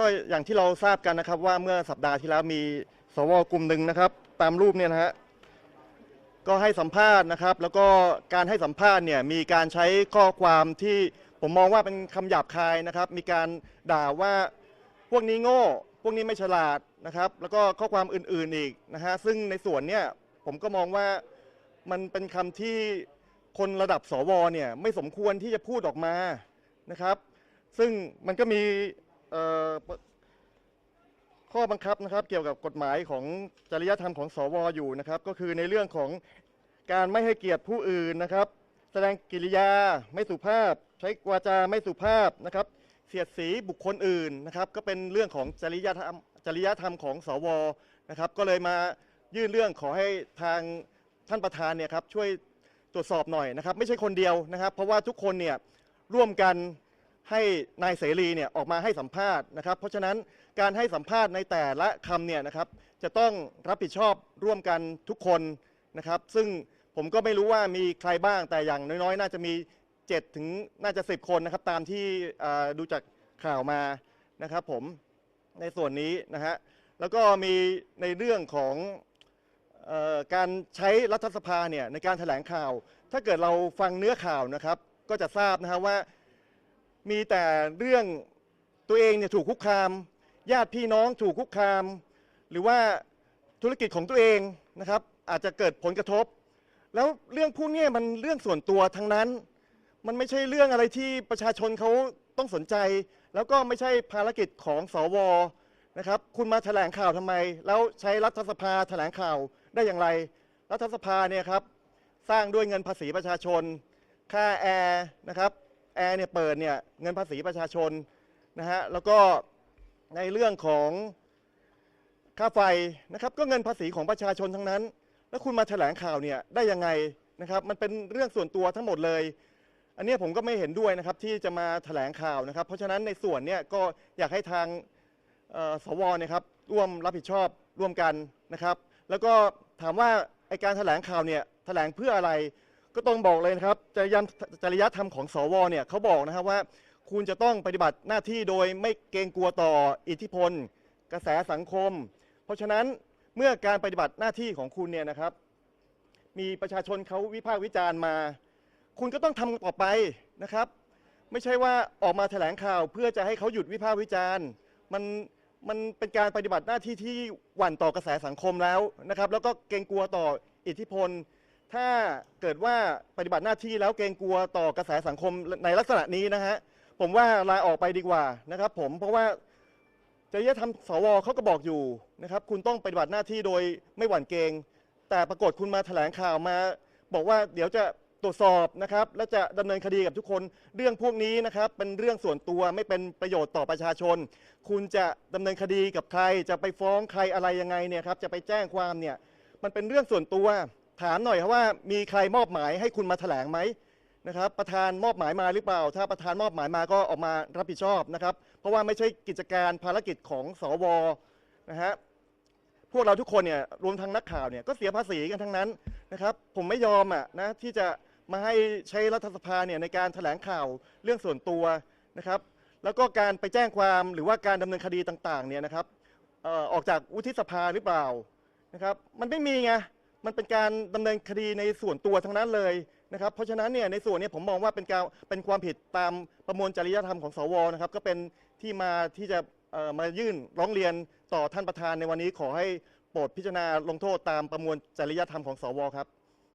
ก็อย่างที่เราทราบกันนะครับ ว่าเมื่อสัปดาห์ที่แล้วมีสวกลุ่มหนึ่งนะครับ ตามรูปเนี่ยนะฮะก็ให้สัมภาษณ์นะครับ แล้วก็การให้สัมภาษณ์เนี่ยมีการใช้ข้อความที่ผมมองว่าเป็นคำหยาบคายนะครับ มีการด่าว่าพวกนี้โง่ พวกนี้ไม่ฉลาดนะครับ แล้วก็ข้อความอื่นๆอีกนะฮะซึ่งในส่วนเนี่ยผมก็มองว่ามันเป็นคำที่คนระดับสวเนี่ยไม่สมควรที่จะพูดออกมานะครับ ซึ่งมันก็มี ข้อบังคับนะครับเกี่ยวกับกฎหมายของจริยธรรมของสวอยู่นะครับ ก็คือในเรื่องของการไม่ให้เกียรติผู้อื่นนะครับ แสดงกิริยาไม่สุภาพ ใช้วาจาไม่สุภาพนะครับ เสียดสีบุคคลอื่นนะครับ ก็เป็นเรื่องของจริยธรรมจริยธรรมของสวนะครับ ก็เลยมายื่นเรื่องขอให้ทางท่านประธานเนี่ยครับช่วยตรวจสอบหน่อยนะครับ ไม่ใช่คนเดียวนะครับ เพราะว่าทุกคนเนี่ยร่วมกัน ให้นายเสรีเนี่ยออกมาให้สัมภาษณ์นะครับ เพราะฉะนั้นการให้สัมภาษณ์ในแต่ละคำเนี่ยนะครับจะต้องรับผิดชอบร่วมกันทุกคนนะครับ ซึ่งผมก็ไม่รู้ว่ามีใครบ้างแต่อย่างน้อยๆ น่าจะมี 7 ถึงน่าจะ 10 คนนะครับ ตามที่ดูจากข่าวมานะครับผมในส่วนนี้นะฮะแล้วก็มีในเรื่องของออการใช้รัฐสภาเนี่ยในการแถลงข่าว ถ้าเกิดเราฟังเนื้อข่าวนะครับ ก็จะทราบนะฮะว่า มีแต่เรื่องตัวเองเนี่ยถูกคุกคาม ญาติพี่น้องถูกคุกคาม หรือว่าธุรกิจของตัวเองนะครับอาจจะเกิดผลกระทบ แล้วเรื่องพวกนี้มันเรื่องส่วนตัวทั้งนั้น มันไม่ใช่เรื่องอะไรที่ประชาชนเขาต้องสนใจ แล้วก็ไม่ใช่ภารกิจของสวนะครับ คุณมาแถลงข่าวทำไม แล้วใช้รัฐสภาแถลงข่าวได้อย่างไร รัฐสภาเนี่ยครับ สร้างด้วยเงินภาษีประชาชน ค่าแอร์นะครับ อร์เนี่ยเปิดเนี่ยเงินภาษีประชาชนนะฮะแล้วก็ในเรื่องของค่าไฟนะครับก็เงินภาษีของประชาชนทั้งนั้น แล้วคุณมาแถลงข่าวเนี่ยได้ยังไงนะครับมันเป็นเรื่องส่วนตัวทั้งหมดเลย อันนี้ผมก็ไม่เห็นด้วยนะครับที่จะมาแถลงข่าวนะครับ เพราะฉะนั้นในส่วนเนี่ยก็อยากให้ทางสวเนี่ยครับร่วมรับผิดชอบร่วมกันนะครับ แล้วก็ถามว่าไอการแถลงข่าวเนี่ยแถลงเพื่ออะไร ก็ต้องบอกเลยนะครับจริยจริยธรรมของสวเนี่ยเขาบอกนะครับว่า คุณจะต้องปฏิบัติหน้าที่โดยไม่เกรงกลัวต่ออิทธิพล กระแสสังคม เพราะฉะนั้นเมื่อการปฏิบัติหน้าที่ของคุณเนี่ยนะครับ มีประชาชนเขาวิพากษ์วิจารณ์มา คุณก็ต้องทำต่อไปนะครับ ไม่ใช่ว่าออกมาแถลงข่าว เพื่อจะให้เขาหยุดวิพากษ์วิจารณ์มันมันเป็นการปฏิบัติหน้าที่ที่หวั่นต่อกระแสสังคมแล้วนะครับ แล้วก็เกรงกลัวต่ออิทธิพล ถ้าเกิดว่าปฏิบัติหน้าที่แล้วเกรงกลัวต่อกระแสสังคมในลักษณะนี้นะฮะผมว่าลาออกไปดีกว่านะครับผมเพราะว่าจริยธรรมสวเขาก็บอกอยู่นะครับคุณต้องปฏิบัติหน้าที่โดยไม่หวั่นเกรงแต่ปรากฏคุณมาแถลงข่าวมา บอกว่าเดี๋ยวจะตรวจสอบนะครับและจะดำเนินคดีกับทุกคนเรื่องพวกนี้นะครับเป็นเรื่องส่วนตัวไม่เป็นประโยชน์ต่อประชาชน คุณจะดำเนินคดีกับใคร จะไปฟ้องใครอะไรยังไงเนี่ยครับจะไปแจ้งความเนี่ยมันเป็นเรื่องส่วนตัว ถามหน่อยครับว่ามีใครมอบหมายให้คุณมาแถลงไหมนะครับประธานมอบหมายมาหรือเปล่า ถ้าประธานมอบหมายมาก็ออกมารับผิดชอบนะครับ เพราะว่าไม่ใช่กิจการภารกิจของสวนะฮะพวกเราทุกคนเนี่ยรวมทั้งนักข่าวเนี่ยก็เสียภาษีกันทั้งนั้นนะครับ ผมไม่ยอมอะนะที่จะมาให้ใช้รัฐสภาเนี่ยในการแถลงข่าวเรื่องส่วนตัวนะครับ แล้วก็การไปแจ้งความหรือว่าการดำเนินคดีต่างๆเนี่ยนะครับออกจากวุฒิสภาหรือเปล่านะครับ มันไม่มีไง มันเป็นการดำเนินคดีในส่วนตัวทั้งนั้นเลยนะครับเพราะฉะนั้นเนี่ยในส่วนเนี้ผมมองว่าเป็นการเป็นความผิดตามประมวลจริยธรรมของสวนะครับก็เป็นที่มาที่จะเอ่อมายื่นร้องเรียนต่อท่านประธานในวันนี้ขอให้โปรดพิจารณาลงโทษตามประมวลจริยธรรมของสวครับ